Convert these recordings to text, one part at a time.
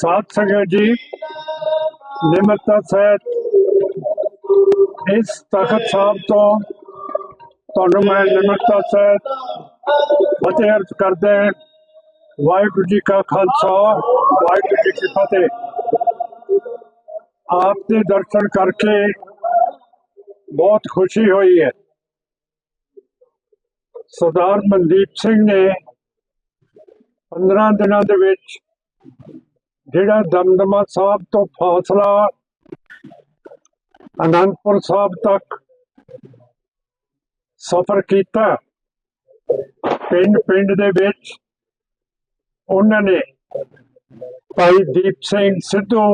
ਸਾਧ ਸੰਗਤ ਜੀ, ਨਿਮਰਤਾ ਸਹਿਤ ਇਸ ਤਖਤ ਸਾਹਿਬ ਤੋਂ ਤੁਹਾਨੂੰ ਮੈਂ ਨਿਮਰਤਾ ਸਹਿਤ ਫਤਿਹ ਅਰਜ਼ ਕਰਦਾ ਵਾਹਿਗੁਰੂ ਜੀ ਕਾ ਖਾਲਸਾ, ਵਾਹਿਗੁਰੂ ਜੀ ਕੀ ਫਤਿਹ। ਆਪ ਦੇ ਦਰਸ਼ਨ ਕਰਕੇ ਬਹੁਤ ਖੁਸ਼ੀ ਹੋਈ ਹੈ। ਸਰਦਾਰ ਮਨਦੀਪ ਸਿੰਘ ਨੇ 15 ਦਿਨਾਂ ਦੇ ਵਿੱਚ ਜਿਹੜਾ ਦਮਦਮਾ ਸਾਹਿਬ ਤੋਂ ਫਾਸਲਾ ਅਨੰਦਪੁਰ ਸਾਹਿਬ ਤੱਕ ਸਫ਼ਰ ਕੀਤਾ, ਪਿੰਡ ਪਿੰਡ ਦੇ ਵਿੱਚ ਉਹਨਾਂ ਨੇ ਭਾਈ ਦੀਪ ਸਿੰਘ ਸਿੱਧੂ,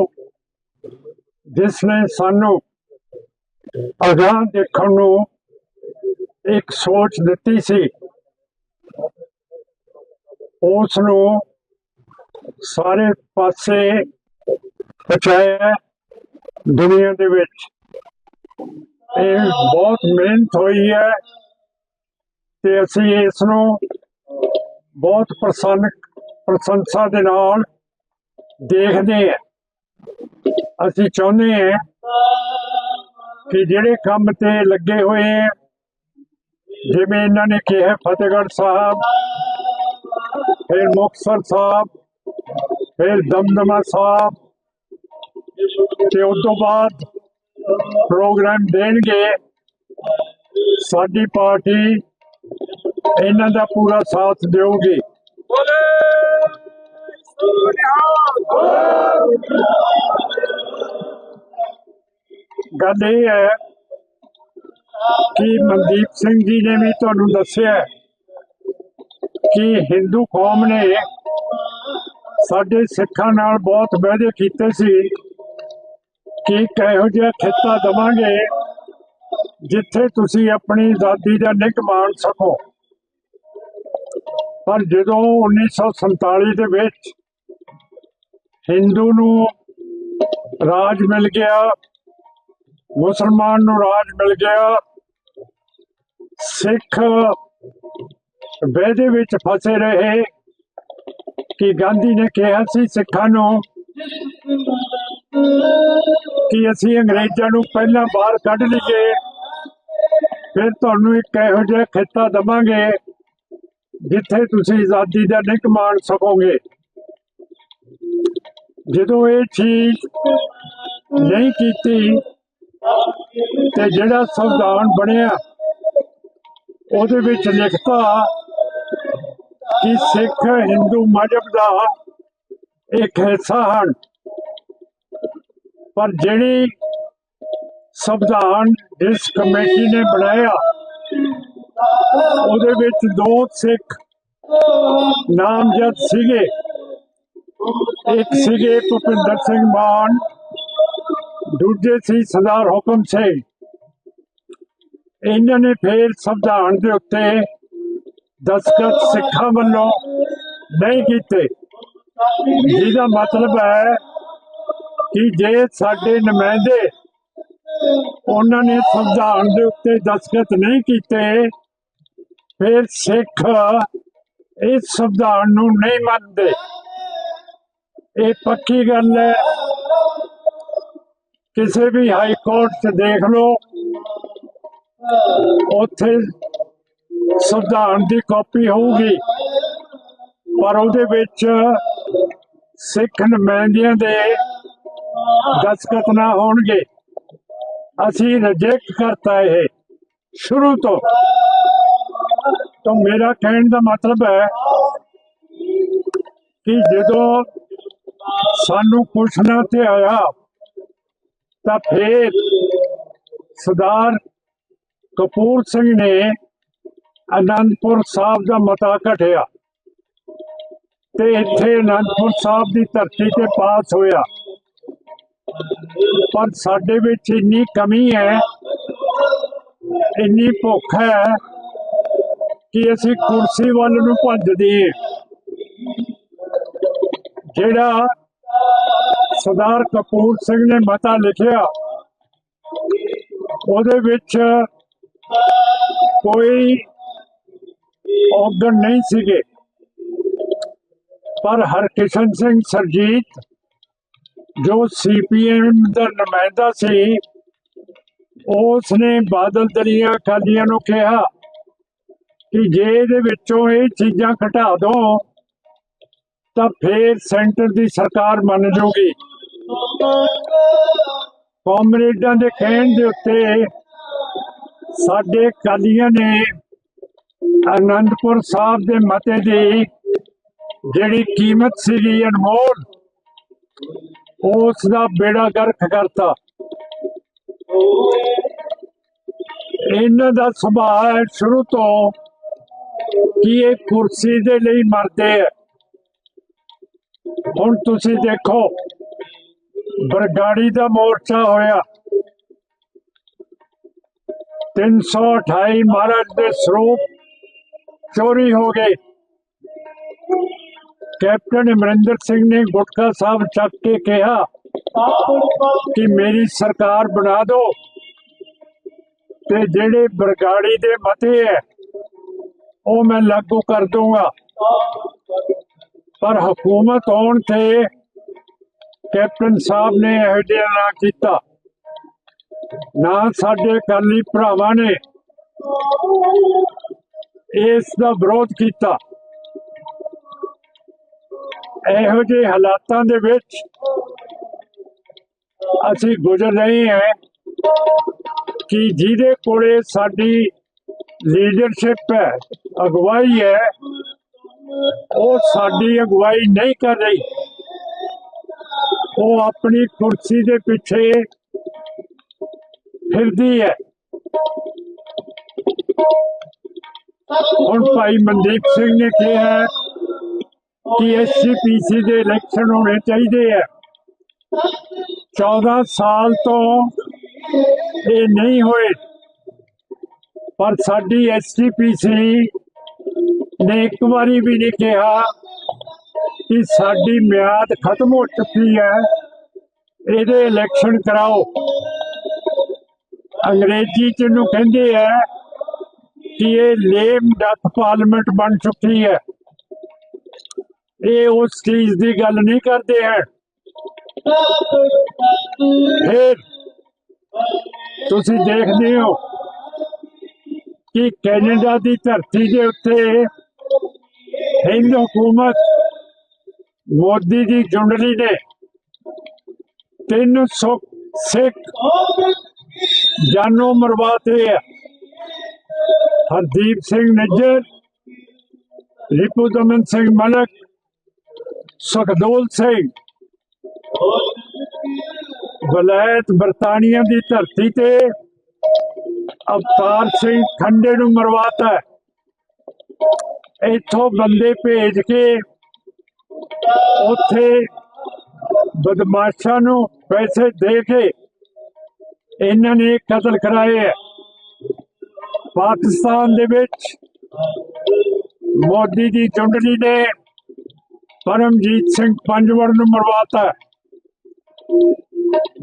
ਜਿਸ ਨੇ ਸਾਨੂੰ ਅਗਾਂਹ ਦੇਖਣ ਨੂੰ ਇੱਕ ਸੋਚ ਦਿੱਤੀ ਸੀ, ਉਸ ਨੂੰ ਸਾਰੇ ਪਾਸੇ ਪਹੁੰਚਾਇਆ ਦੁਨੀਆ ਦੇ ਵਿੱਚ। ਇਹ ਬਹੁਤ ਮਿਹਨਤ ਹੋਈ ਹੈ ਤੇ ਅਸੀਂ ਇਸ ਨੂੰ ਬਹੁਤ ਪ੍ਰਸੰਨ, ਪ੍ਰਸ਼ੰਸਾ ਦੇ ਨਾਲ ਦੇਖਦੇ ਹਾਂ। ਅਸੀਂ ਚਾਹੁੰਦੇ ਹਾਂ ਕਿ ਜਿਹੜੇ ਕੰਮ ਤੇ ਲੱਗੇ ਹੋਏ ਹੈ, ਜਿਵੇਂ ਇਹਨਾਂ ਨੇ ਕਿਹਾ, ਫਤਿਹਗੜ੍ਹ ਸਾਹਿਬ, ਫਿਰ ਮੁਕਤਸਰ ਸਾਹਿਬ ਫਿਰ ਦਮਦਮਾ ਸਾਹਿਬ। ਤੇ ਉਸ ਤੋਂ ਬਾਅਦ ਪ੍ਰੋਗਰਾਮ ਦੇਣਗੇ। ਸਾਡੀ ਪਾਰਟੀ ਇਹਨਾਂ ਦਾ ਪੂਰਾ ਸਾਥ ਦੇਊਗੀ ਗੱਲ ਇਹ ਹੈ ਕਿ ਮਨਦੀਪ ਸਿੰਘ ਜੀ ਨੇ ਵੀ ਤੁਹਾਨੂੰ ਦੱਸਿਆ ਕਿ ਹਿੰਦੂ ਕੌਮ ਨੇ ਸਾਡੇ ਸਿੱਖਾਂ ਨਾਲ ਬਹੁਤ ਵਾਅਦੇ ਕੀਤੇ ਸੀ ਕਿ ਕਿਹੋ ਜਿਹਾ ਖਿੱਤਾ ਦਵਾਂਗੇ ਜਿੱਥੇ ਤੁਸੀਂ ਆਪਣੀ ਆਜ਼ਾਦੀ ਦਾ ਨਿੱਘ ਮਾਣ ਸਕੋ। ਪਰ ਜਦੋਂ 1947 ਦੇ ਵਿੱਚ ਹਿੰਦੂ ਨੂੰ ਰਾਜ ਮਿਲ ਗਿਆ, ਮੁਸਲਮਾਨ ਨੂੰ ਰਾਜ ਮਿਲ ਗਿਆ, ਸਿੱਖ ਵਾਅਦੇ ਵਿੱਚ ਫਸੇ ਰਹੇ ਕਿ ਗਾਂਧੀ ਨੇ ਕਿਹਾ ਸੀ ਸਿੱਖਾਂ ਨੂੰ ਕਿ ਅਸੀਂ ਅੰਗਰੇਜ਼ਾਂ ਨੂੰ ਪਹਿਲਾਂ ਬਾਹਰ ਕੱਢ ਲਈਏ, ਫਿਰ ਤੁਹਾਨੂੰ ਇੱਕ ਇਹੋ ਜਿਹਾ ਖਿੱਤਾ ਦਵਾਂਗੇ ਜਿੱਥੇ ਤੁਸੀਂ ਆਜ਼ਾਦੀ ਦਾ ਨਿੱਘ ਮਾਣ ਸਕੋਗੇ ਜਦੋਂ ਇਹ ਚੀਜ਼ ਨਹੀਂ ਕੀਤੀ ਤੇ ਜਿਹੜਾ ਸੰਵਿਧਾਨ ਬਣਿਆ, ਉਹਦੇ ਵਿੱਚ ਲਿਖਤਾ ਕਿ ਸਿੱਖ ਹਿੰਦੂ ਮਜ਼ਹਬ ਦਾ ਇੱਕ ਹਿੱਸਾ ਹਨ। ਪਰ ਜਿਹੜੀ ਸੰਵਿਧਾਨ ਜਿਸ ਕਮੇਟੀ ਨੇ ਬਣਾਇਆ, ਉਹਦੇ ਵਿੱਚ ਦੋ ਸਿੱਖ ਨਾਮਜ਼ਦ ਸੀਗੇ। ਇੱਕ ਸੀਗੇ ਭੁਪਿੰਦਰ ਸਿੰਘ ਮਾਨ, ਦੂਜੇ ਸੀ ਸਰਦਾਰ ਹੁਕਮ ਸਿੰਘ। ਇਹਨਾਂ ਨੇ ਫੇਰ ਸੰਵਿਧਾਨ ਦੇ ਉੱਤੇ ਦਸਤਖਤ ਸਿੱਖਾਂ ਵੱਲੋਂ ਨਹੀਂ ਕੀਤੇ। ਜਿਹਦਾ ਮਤਲਬ ਹੈ ਕਿ ਜੇ ਸਾਡੇ ਨੁਮਾਇੰਦੇ ਉਹਨਾਂ ਨੇ ਸੰਵਿਧਾਨ ਦੇ ਉੱਤੇ ਦਸਤਖਤ ਨਹੀਂ ਕੀਤੇ, ਫਿਰ ਸਿੱਖ ਇਸ ਸੰਵਿਧਾਨ ਨੂੰ ਨਹੀਂ ਮੰਨਦੇ। ਇਹ ਪੱਕੀ ਗੱਲ ਹੈ। ਕਿਸੇ ਵੀ ਹਾਈ ਕੋਰਟ 'ਚ ਦੇਖ ਲਓ, ਉੱਥੇ ਸੰਵਿਧਾਨ ਦੀ ਕਾਪੀ ਹੋਊਗੀ। ਪਰ ਉਹਦੇ ਵਿੱਚ ਸਿੱਖ ਨੁਮਾਇੰਦਿਆਂ ਦੇ ਦਸਤਖਤ ਨਾ ਹੋਣਗੇ। ਅਸੀਂ ਰਿਜੈਕਟ ਕਰਤਾ ਇਹ। ਸ਼ੁਰੂ ਤੋਂ। ਤਾਂ ਮੇਰਾ ਕਹਿਣ ਦਾ ਮਤਲਬ ਹੈ ਕਿ ਜਦੋਂ ਸਾਨੂੰ ਪੁੱਛਣਾ ਤੇ ਆਇਆ, ਤਾਂ ਫੇਰ ਸਰਦਾਰ ਕਪੂਰ ਸਿੰਘ ਨੇ ਅਨੰਦਪੁਰ ਸਾਹਿਬ ਦਾ ਮਤਾ ਘਟਿਆ ਤੇ ਇੱਥੇ ਅਨੰਦਪੁਰ ਸਾਹਿਬ ਦੀ ਧਰਤੀ ਤੇ ਪਾਸ ਹੋਇਆ। ਪਰ ਸਾਡੇ ਵਿੱਚ ਇੰਨੀ ਕਮੀ ਹੈ, ਇੰਨੀ ਭੁੱਖ ਹੈ ਕਿ ਅਸੀਂ ਕੁਰਸੀ ਵੱਲ ਨੂੰ ਭੱਜਦੇ ਹਾਂ। ਜਿਹੜਾ ਸਰਦਾਰ ਕਪੂਰ ਸਿੰਘ ਨੇ ਮਤਾ ਲਿਖਿਆ, ਉਹਦੇ ਵਿੱਚ ਕੋਈ ਔਗਣ ਨਹੀਂ ਸੀਗੇ। ਪਰ ਹਰਕਿਸ਼ਨ ਸਿੰਘ ਸਰਜੀਤ, ਜੋ ਸੀਪੀਐਮ ਦਾ ਨੁਮਾਇੰਦਾ ਸੀ ਉਸ ਨੇ ਬਾਦਲ ਦਲੀਆਂ ਅਕਾਲੀਆਂ ਨੂੰ ਕਿਹਾ ਕਿ ਜੇ ਇਹਦੇ ਵਿੱਚੋਂ ਇਹ ਚੀਜ਼ਾਂ ਘਟਾ ਦੋ, ਤਾਂ ਫੇਰ ਸੈਂਟਰ ਦੀ ਸਰਕਾਰ ਮੰਨ ਜਾਊਗੀ ਕਾਮਰੇਡਾਂ ਦੇ ਕਹਿਣ ਦੇ ਉੱਤੇ ਸਾਡੇ ਅਕਾਲੀਆਂ ਨੇ ਅਨੰਦਪੁਰ ਸਾਹਿਬ ਦੇ ਮਤੇ ਦੀ ਜਿਹੜੀ ਕੀਮਤ ਸੀਗੀ ਅਨਮੋਲ, ਉਸ ਦਾ ਬੇੜਾ ਗਰਕ ਕਰਤਾ। ਇਹਨਾਂ ਦਾ ਸੁਭਾਅ ਹੈ ਸ਼ੁਰੂ ਤੋਂ ਕਿ ਇਹ ਕੁਰਸੀ ਦੇ ਲਈ ਮਰਦੇ ਹੈ ਹੁਣ ਤੁਸੀਂ ਦੇਖੋ, ਬਰਗਾੜੀ ਦਾ ਮੋਰਚਾ ਹੋਇਆ। 328 ਮਹਾਰਾਜ ਦੇ ਸਰੂਪ ਚੋਰੀ ਹੋ ਗਏ ਕੈਪਟਨ ਅਮਰਿੰਦਰ ਸਿੰਘ ਨੇ ਗੁਟਕਾ ਸਾਹਿਬ ਚੱਕ ਕੇ ਕਿਹਾ ਕਿ ਮੇਰੀ ਸਰਕਾਰ ਬਣਾ ਦਿਓ ਤੇ ਜਿਹੜੇ ਬਰਗਾੜੀ ਦੇ ਮਤੇ ਹੈ ਉਹ ਮੈਂ ਲਾਗੂ ਕਰ ਦੂੰਗਾ ਪਰ ਹਕੂਮਤ ਆਉਣ ਤੇ ਕੈਪਟਨ ਸਾਹਿਬ ਨੇ ਇਹੋ ਜਿਹਾ ਨਾ ਕੀਤਾ। ਨਾ ਸਾਡੇ ਅਕਾਲੀ ਭਰਾਵਾਂ ਨੇ ਇਸ ਦਾ ਵਿਰੋਧ ਕੀਤਾ। ਇਹੋ ਜਿਹੇ ਹਾਲਾਤਾਂ ਦੇ ਵਿੱਚ ਅਸੀਂ ਗੁਜ਼ਰ ਰਹੇ ਹਾਂ ਕਿ ਜਿਹਦੇ ਕੋਲੇ ਸਾਡੀ ਲੀਡਰਸ਼ਿਪ ਹੈ, ਅਗਵਾਈ ਹੈ, ਉਹ ਸਾਡੀ ਅਗਵਾਈ ਨਹੀਂ ਕਰ ਰਹੀ। ਉਹ ਆਪਣੀ ਕੁਰਸੀ ਦੇ ਪਿੱਛੇ ਫਿਰਦੀ ਹੈ। ਹੁਣ ਭਾਈ ਮਨਦੀਪ ਸਿੰਘ ਨੇ ਕਿਹਾ ਕਿ ਐਸਜੀਪੀਸੀ ਦੇ ਇਲੈਕਸ਼ਨ ਹੋਣੇ ਚਾਹੀਦੇ ਹੈ 14 ਸਾਲ ਤੋਂ ਇਹ ਨਹੀਂ ਹੋਏ। ਪਰ ਸਾਡੀ ਐਸਜੀਪੀਸੀ ਨੇ ਇੱਕ ਵਾਰੀ ਵੀ ਨਹੀਂ ਕਿਹਾ ਕਿ ਸਾਡੀ ਮਿਆਦ ਖਤਮ ਹੋ ਚੁੱਕੀ ਹੈ। ਇਹਦੇ ਇਲੈਕਸ਼ਨ ਕਰਾਓ। ਅੰਗਰੇਜ਼ੀ ਚ ਇਹਨੂੰ ਕਹਿੰਦੇ ਆ ਕਿ ਇਹ ਲੇਮ ਡੱਥ ਪਾਰਲੀਮੈਂਟ ਬਣ ਚੁੱਕੀ ਹੈ। ਇਹ ਉਸ ਚੀਜ਼ ਦੀ ਗੱਲ ਨਹੀਂ ਕਰਦੇ ਹੈ। ਫਿਰ ਤੁਸੀਂ ਦੇਖਦੇ ਹੋ ਕਿ ਕੈਨੇਡਾ ਦੀ ਧਰਤੀ ਦੇ ਉੱਤੇ ਹਿੰਦ ਹਕੂਮਤ ਮੋਦੀ ਦੀ ਜੁੰਡਲੀ ਨੇ 300 ਸਿੱਖ ਜਾਨੋਂ ਮਰਵਾਤੇ ਹੈ। ਹਰਦੀਪ ਸਿੰਘ ਨਿੱਜਰ, ਰਿਪੂ ਦਮਨ ਸਿੰਘ ਮਲਕ, ਸੁਖਦੋਲ ਸਿੰਘ ਵਲਾਇਤ ਬਰਤਾਨੀਆ ਦੀ ਧਰਤੀ ਤੇ ਅਵਤਾਰ ਸਿੰਘ ਖੰਡੇ ਨੂੰ ਮਰਵਾਤਾ ਹੈ। ਇੱਥੋਂ ਬੰਦੇ ਭੇਜ ਕੇ ਉੱਥੇ ਬਦਮਾਸ਼ਾਂ ਨੂੰ ਪੈਸੇ ਦੇ ਕੇ ਇਹਨਾਂ ਨੇ ਕਤਲ ਕਰਾਏ ਹੈ ਪਾਕਿਸਤਾਨ ਦੇ ਵਿੱਚ ਮੋਦੀ ਦੀ ਚੁੰਡਲੀ ਨੇ ਪਰਮਜੀਤ ਸਿੰਘ ਪੰਜਵੜ ਨੂੰ ਮਰਵਾਤਾ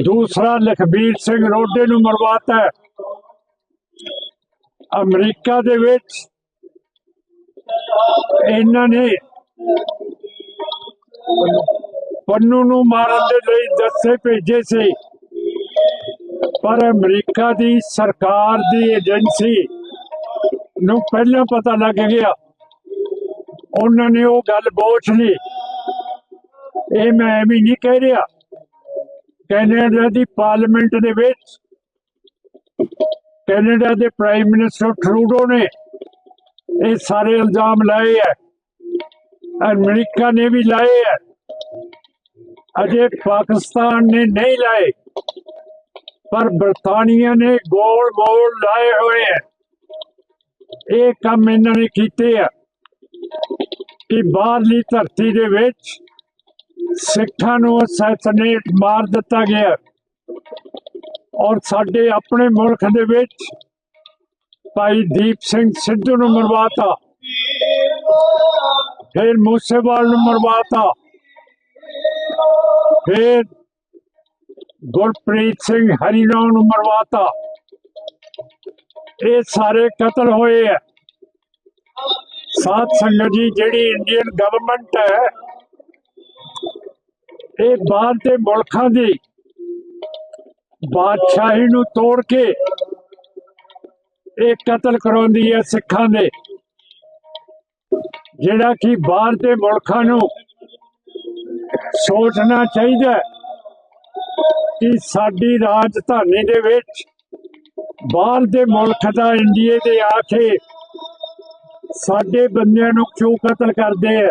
ਦੂਸਰਾ ਲਖਬੀਰ ਸਿੰਘ ਰੋਡੇ ਨੂੰ ਮਰਵਾਤਾ ਅਮਰੀਕਾ ਦੇ ਵਿੱਚ ਇਹਨਾਂ ਨੇ ਪੰਨੂ ਨੂੰ ਮਾਰਨ ਦੇ ਲਈ ਦੱਸੇ ਭੇਜੇ ਸੀ। ਪਰ ਅਮਰੀਕਾ ਦੀ ਸਰਕਾਰ ਦੀ ਏਜੰਸੀ ਨੂੰ ਪਹਿਲਾਂ ਪਤਾ ਲੱਗ ਗਿਆ। ਉਹਨਾਂ ਨੇ ਉਹ ਗੱਲ ਬੋਚ ਲਈ। ਇਹ ਮੈਂ ਵੀ ਨਹੀਂ ਕਹਿ ਰਿਹਾ। ਕੈਨੇਡਾ ਦੀ ਪਾਰਲੀਮੈਂਟ ਦੇ ਵਿੱਚ ਕੈਨੇਡਾ ਦੇ ਪ੍ਰਾਈਮ ਮਿਨਿਸਟਰ ਟਰੂਡੋ ਨੇ ਇਹ ਸਾਰੇ ਇਲਜ਼ਾਮ ਲਾਏ ਹੈ ਅਮਰੀਕਾ ਨੇ ਵੀ ਲਾਏ ਹੈ ਅਜੇ ਪਾਕਿਸਤਾਨ ਨੇ ਨਹੀਂ ਲਾਏ। ਪਰ ਬਰਤਾਨੀਆ ਨੇ ਗੋਲ ਗੋਲ ਲਾਏ ਹੋਏ ਹੈ ਇਹ ਕੰਮ ਇਹਨਾਂ ਨੇ ਕੀਤੇ ਆ ਕਿ ਬਾਹਰਲੀ ਧਰਤੀ ਦੇ ਵਿੱਚ ਸਿੱਖਾਂ ਨੂੰ ਅਸੈਸਨੇਟ ਮਾਰ ਦਿੱਤਾ ਗਿਆ। ਔਰ ਸਾਡੇ ਆਪਣੇ ਮੁਲਕ ਦੇ ਵਿੱਚ ਭਾਈ ਦੀਪ ਸਿੰਘ ਸਿੱਧੂ ਨੂੰ ਮਰਵਾਤਾ। ਫਿਰ ਮੂਸੇਵਾਲ ਨੂੰ ਮਰਵਾਤਾ। ਫਿਰ ਗੁਰਪ੍ਰੀਤ ਸਿੰਘ ਹਰੀਨੌ ਨੂੰ ਮਰਵਾਤਾ। ਇਹ ਸਾਰੇ ਕਤਲ ਹੋਏ ਆ। ਸਾਧ ਸੰਗਤ ਜੀ, ਜਿਹੜੀ ਇੰਡੀਅਨ ਗਵਰਨਮੈਂਟ ਹੈ, ਇਹ ਬਾਹਰ ਦੇ ਮੁਲਕਾਂ ਦੀ ਬਾਦਸ਼ਾਹੀ ਨੂੰ ਤੋੜ ਕੇ ਇਹ ਕਤਲ ਕਰਾਉਂਦੀ ਹੈ ਸਿੱਖਾਂ ਦੇ। ਜਿਹੜਾ ਕਿ ਬਾਹਰ ਦੇ ਮੁਲਕਾਂ ਨੂੰ ਸੋਚਣਾ ਚਾਹੀਦਾ ਕਿ ਸਾਡੀ ਰਾਜਧਾਨੀ ਦੇ ਵਿੱਚ ਬਾਹਰ ਦੇ ਮੁਲਕ ਦਾ ਇੰਡੀਆ ਦੇ ਆ ਕੇ ਸਾਡੇ ਬੰਦਿਆਂ ਨੂੰ ਕਿਉਂ ਕਤਲ ਕਰਦੇ ਆ?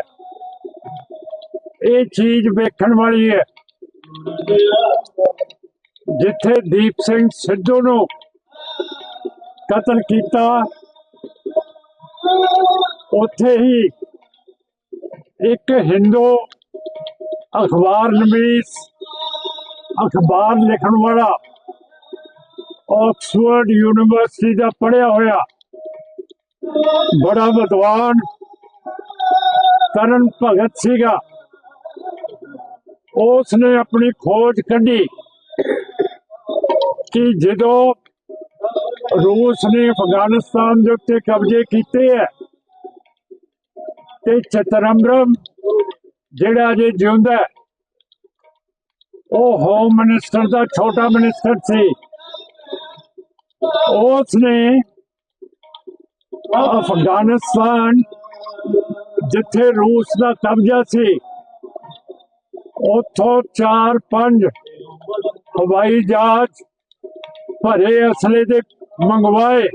ਇਹ ਚੀਜ਼ ਵੇਖਣ ਵਾਲੀ ਹੈ। ਜਿੱਥੇ ਦੀਪ ਸਿੰਘ ਸਿੱਧੂ ਨੂੰ ਕਤਲ ਕੀਤਾ, ਉੱਥੇ ਹੀ ਇੱਕ ਹਿੰਦੂ ਅਖਬਾਰ ਨਵੀਸ ਅਖਬਾਰ ਲਿਖਣ ਵਾਲਾ ਆਕਸਫੋਰਡ ਯੂਨੀਵਰਸਿਟੀ ਦਾ ਪੜਿਆ ਹੋਇਆ ਬੜਾ ਵਿਦਵਾਨ ਕਰਨ ਭਗਤ ਸੀਗਾ। ਉਸ ਨੇ ਆਪਣੀ ਖੋਜ ਕੱਢੀ ਕਿ ਜਦੋਂ ਰੂਸ ਨੇ ਅਫਗਾਨਿਸਤਾਨ ਦੇ ਉੱਤੇ ਕਬਜ਼ੇ ਕੀਤੇ ਹੈ ਤੇ ਚਤਰੰਬਰਮ ਜਿਹੜਾ ਜੇ ਜਿਉਂਦਾ ਹੈ, ਉਹ ਹੋਮ ਮਿਨਿਸਟਰ ਦਾ ਛੋਟਾ ਮਿਨਿਸਟਰ ਸੀ। ਉਸ ਨੇ ਅਫਗਾਨਿਸਤਾਨ ਜਿੱਥੇ ਰੂਸ ਦਾ ਕਬਜ਼ਾ ਸੀ ਉੱਥੋਂ ਚਾਰ ਪੰਜ ਹਵਾਈ ਜਹਾਜ਼ ਭਰੇ ਅਸਲੇ ਦੇ ਮੰਗਵਾਏ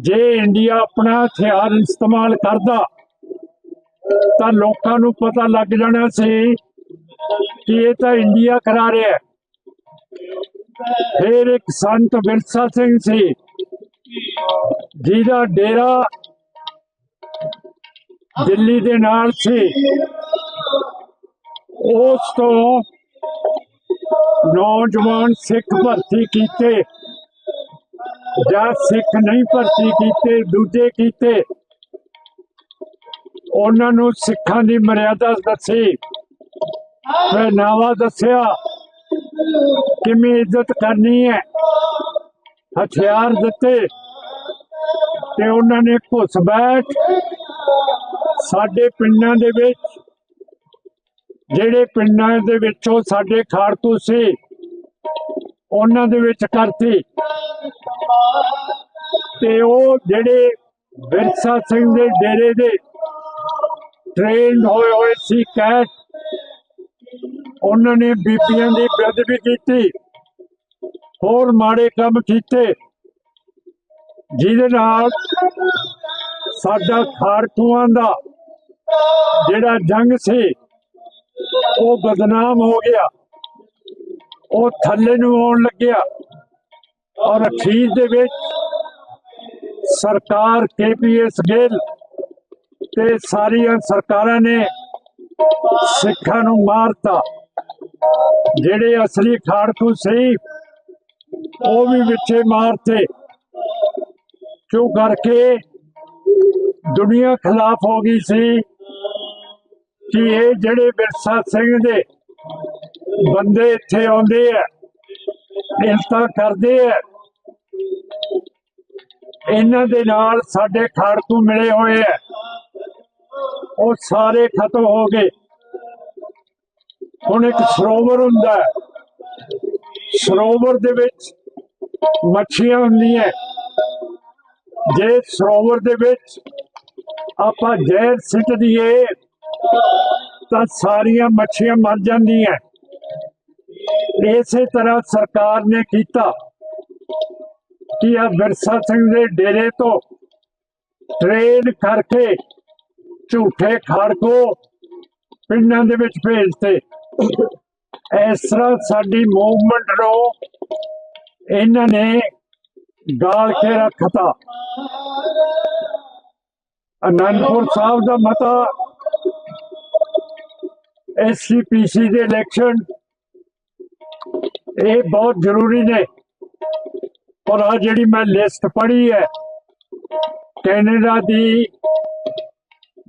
ਜੇ ਇੰਡੀਆ ਆਪਣਾ ਹਥਿਆਰ ਇਸਤੇਮਾਲ ਕਰਦਾ ਤਾਂ ਲੋਕਾਂ ਨੂੰ ਪਤਾ ਲੱਗ ਜਾਣਾ ਸੀ ਕਿ ਇਹ ਤਾਂ ਇੰਡੀਆ ਕਰਾ ਰਿਹਾ ਹੈ ਫਿਰ ਇੱਕ ਸੰਤ ਵਿਰਸਾ ਸਿੰਘ ਸੀ, ਜਿਹਦਾ ਡੇਰਾ ਦਿੱਲੀ ਦੇ ਨਾਲ ਸੀ। ਉਸ ਤੋਂ ਨੌਜਵਾਨ ਸਿੱਖ ਭਰਤੀ ਕੀਤੇ, ਜਾਂ ਸਿੱਖ ਨਹੀਂ ਭਰਤੀ ਕੀਤੇ, ਦੂਜੇ ਕੀਤੇ। ਉਹਨਾਂ ਨੂੰ ਸਿੱਖਾਂ ਦੀ ਮਰਿਆਦਾ ਦੱਸੀ। ਪਹਿਨਾਵਾ ਦੱਸਿਆ ਕਿਵੇਂ ਇੱਜ਼ਤ ਕਰਨੀ ਹੈ? ਹਥਿਆਰ ਦਿੱਤੇ ਤੇ ਉਹਨਾਂ ਨੇ ਘੁੱਸ ਬੈਠ ਸਾਡੇ ਪਿੰਡਾਂ ਦੇ ਵਿੱਚ, ਜਿਹੜੇ ਪਿੰਡਾਂ ਦੇ ਵਿੱਚੋਂ ਸਾਡੇ ਖਾੜਕੂ ਸੀ, ਉਹਨਾਂ ਦੇ ਵਿੱਚ ਕਰਤੀ। ਤੇ ਉਹ ਜਿਹੜੇ ਵਿਰਸਾ ਸਿੰਘ ਦੇ ਡੇਰੇ ਦੇ ਟ੍ਰੇਨਡ ਹੋਏ ਹੋਏ ਸੀ ਕੈਟ ਉਹਨਾਂ ਨੇ ਬੀਬੀਆਂ ਦੀ ਬੇਅਦਬੀ ਕੀਤੀ। ਹੋਰ ਮਾੜੇ ਕੰਮ ਕੀਤੇ। ਜਿਹਦੇ ਨਾਲ ਸਾਡਾ ਖਾੜਕੂਆਂ ਦਾ ਜਿਹੜਾ ਜੰਗ ਸੀ, ਉਹ ਬਦਨਾਮ ਹੋ ਗਿਆ। ਉਹ ਥੱਲੇ ਨੂੰ ਆਉਣ ਲੱਗਿਆ। ਔਰ ਅਖੀਰ ਦੇ ਵਿੱਚ ਸਰਕਾਰ ਕੇਪੀਐਸ ਗਿੱਲ ਤੇ ਸਾਰੀਆਂ ਸਰਕਾਰਾਂ ਨੇ ਸਿੱਖਾਂ ਨੂੰ ਮਾਰਤਾ। ਜਿਹੜੇ ਅਸਲੀ ਖਾੜਕੂ ਸੀ ਉਹ ਵੀ ਵਿੱਚੇ ਮਾਰਤੇ ਕਿਉਂ ਕਰਕੇ ਦੁਨੀਆ ਖਿਲਾਫ ਹੋ ਗਈ ਸੀ ਕਿ ਇਹ ਜਿਹੜੇ ਵਿਰਸਾ ਸਿੰਘ ਦੇ ਬੰਦੇ ਇੱਥੇ ਆਉਂਦੇ ਆ ਇੰਸਤਾ ਕਰਦੇ ਆ, ਇਹਨਾਂ ਦੇ ਨਾਲ ਸਾਡੇ ਖਾੜਕੂ ਮਿਲੇ ਹੋਏ ਆ, ਉਹ ਸਾਰੇ ਖਤਮ ਹੋ ਗਏ। ਹੁਣ ਇੱਕ ਸਰੋਵਰ ਹੁੰਦਾ ਹੈ। ਸਰੋਵਰ ਦੇ ਵਿੱਚ ਮੱਛੀਆਂ ਹੁੰਦੀਆਂ ਜੇ ਸਰੋਵਰ ਦੇ ਵਿੱਚ ਆਪਾਂ ਜ਼ਹਿਰ ਸਿੱਟ ਦਈਏ, ਤਾਂ ਸਾਰੀਆਂ ਮੱਛੀਆਂ ਮਰ ਜਾਂਦੀਆਂ ਇਸੇ ਤਰ੍ਹਾਂ ਸਰਕਾਰ ਨੇ ਕੀਤਾ ਕਿ ਆ ਵਿਰਸਾ ਸਿੰਘ ਦੇ ਡੇਰੇ ਤੋਂ ਟ੍ਰੇਨ ਕਰਕੇ ਝੂਠੇ ਖਾੜਕੋ ਪਿੰਡਾਂ ਦੇ ਵਿੱਚ ਭੇਜਤੇ ਇਸ ਤਰ੍ਹਾਂ ਸਾਡੀ ਮੂਵਮੈਂਟ ਨੂੰ ਇਹਨਾਂ ਨੇ ਗਾਲ ਕੇ ਰੱਖਤਾ। ਅਨੰਦਪੁਰ ਸਾਹਿਬ ਦਾ ਮਤਾ ਐਸਸੀਪੀਸੀ ਦੇ ਇਲੈਕਸ਼ਨ ਇਹ ਬਹੁਤ ਜ਼ਰੂਰੀ ਨੇ। ਪਰ ਆ ਜਿਹੜੀ ਮੈਂ ਲਿਸਟ ਪੜ੍ਹੀ ਹੈ, ਕੈਨੇਡਾ ਦੀ,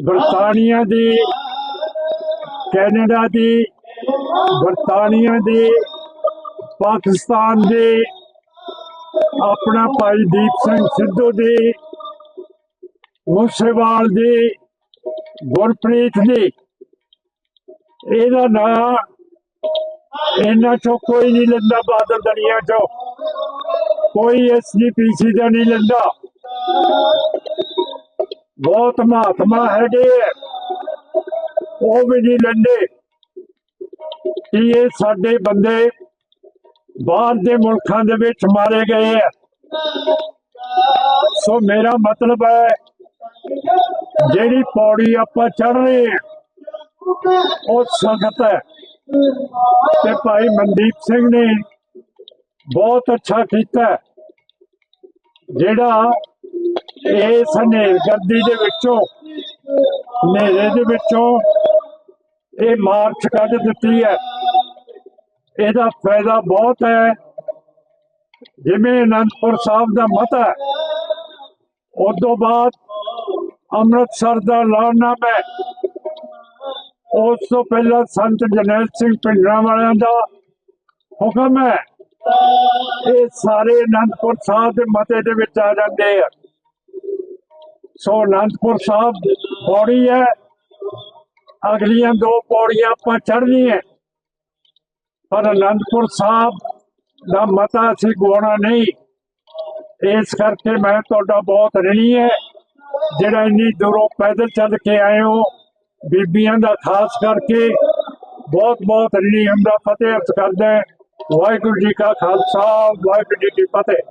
ਬਰਤਾਨੀਆ ਦੀ, ਕੈਨੇਡਾ ਦੀ ਬਰਤਾਨੀਆ ਦੀ ਪਾਕਿਸਤਾਨ ਦੀ ਆਪਣਾ ਭਾਈ ਦੀਪ ਸਿੰਘ ਸਿੱਧੂ ਦੀ ਮੂਸੇਵਾਲ ਦੀ ਗੁਰਪ੍ਰੀਤ ਦੀ। ਇਹਦਾ ਨਾਂ ਇਹਨਾਂ ਚੋਂ ਕੋਈ ਨਹੀਂ ਲੈਂਦਾ ਬਾਦਲ ਦਨੀਆ ਚੋਂ। ਕੋਈ ਐਸਜੀਪੀਸੀ ਦਾ ਨਹੀਂ ਲੈਂਦਾ। ਬਹੁਤ ਮਹਾਤਮਾ ਹੈਗੇ ਆ, ਉਹ ਵੀ ਨਹੀਂ ਲੈਂਦੇ। ਕਿ ਇਹ ਸਾਡੇ ਬੰਦੇ ਬਾਹਰ ਦੇ ਮੁਲਕਾਂ ਦੇ ਵਿੱਚ ਮਾਰੇ ਗਏ ਆ। ਸੋ ਮੇਰਾ ਮਤਲਬ ਹੈ, ਜਿਹੜੀ ਪੌੜੀ ਆਪਾਂ ਚੜ ਰਹੇ ਹਾਂ, ਉਹ ਸਖਤ ਹੈ। ਤੇ ਭਾਈ ਮਨਦੀਪ ਸਿੰਘ ਨੇ ਬਹੁਤ ਅੱਛਾ ਕੀਤਾ ਜਿਹੜਾ ਇਸ ਹਨੇਰਗਰਦੀ ਦੇ ਵਿੱਚੋਂ, ਹਨੇਰੇ ਦੇ ਵਿੱਚੋਂ ਇਹ ਮਾਰਚ ਕੱਢ ਦਿੱਤੀ ਹੈ। ਇਹਦਾ ਫਾਇਦਾ ਬਹੁਤ ਹੈ। ਜਿਵੇਂ ਅਨੰਦਪੁਰ ਸਾਹਿਬ ਦਾ ਮਤਾ ਹੈ ਉਸ ਤੋਂ ਬਾਅਦ ਅੰਮ੍ਰਿਤਸਰ ਦਾ ਐਲਾਨਨਾਮਾ ਉਸ ਤੋਂ ਪਹਿਲਾਂ ਸੰਤ ਜਰਨੈਲ ਸਿੰਘ ਪਿੰਡਰਾਂ ਵਾਲਿਆਂ ਦਾ ਹੁਕਮ ਹੈ, ਇਹ ਸਾਰੇ ਅਨੰਦਪੁਰ ਸਾਹਿਬ ਦੇ ਮਤੇ ਦੇ ਵਿੱਚ ਆ ਜਾਂਦੇ ਆ। ਸੋ ਅਨੰਦਪੁਰ ਸਾਹਿਬ ਪੌੜੀ ਹੈ, ਅਗਲੀਆਂ ਦੋ ਪੌੜੀਆਂ ਆਪਾਂ ਚੜ੍ਹਨੀਆਂ। ਪਰ ਅਨੰਦਪੁਰ ਸਾਹਿਬ ਦਾ ਮਤਾ ਅਸੀਂ ਗਵਾਉਣਾ ਨਹੀਂ। ਇਸ ਕਰਕੇ ਮੈਂ ਤੁਹਾਡਾ ਬਹੁਤ ਰਣੀ ਹੈ। ਜਿਹੜਾ ਇੰਨੀ ਦੂਰੋਂ ਪੈਦਲ ਚੱਲ ਕੇ ਆਏ ਹੋ, ਬੀਬੀਆਂ ਦਾ ਖਾਸ ਕਰਕੇ ਬਹੁਤ ਬਹੁਤ ਰਣੀ ਹੁੰਦਾ ਫਤਿਹ ਅਰਜ਼ ਕਰਦਾ ਹੈ। ਵਾਹਿਗੁਰੂ ਜੀ ਕਾ ਖਾਲਸਾ, ਵਾਹਿਗੁਰੂ ਜੀ ਕੀ ਫਤਿਹ।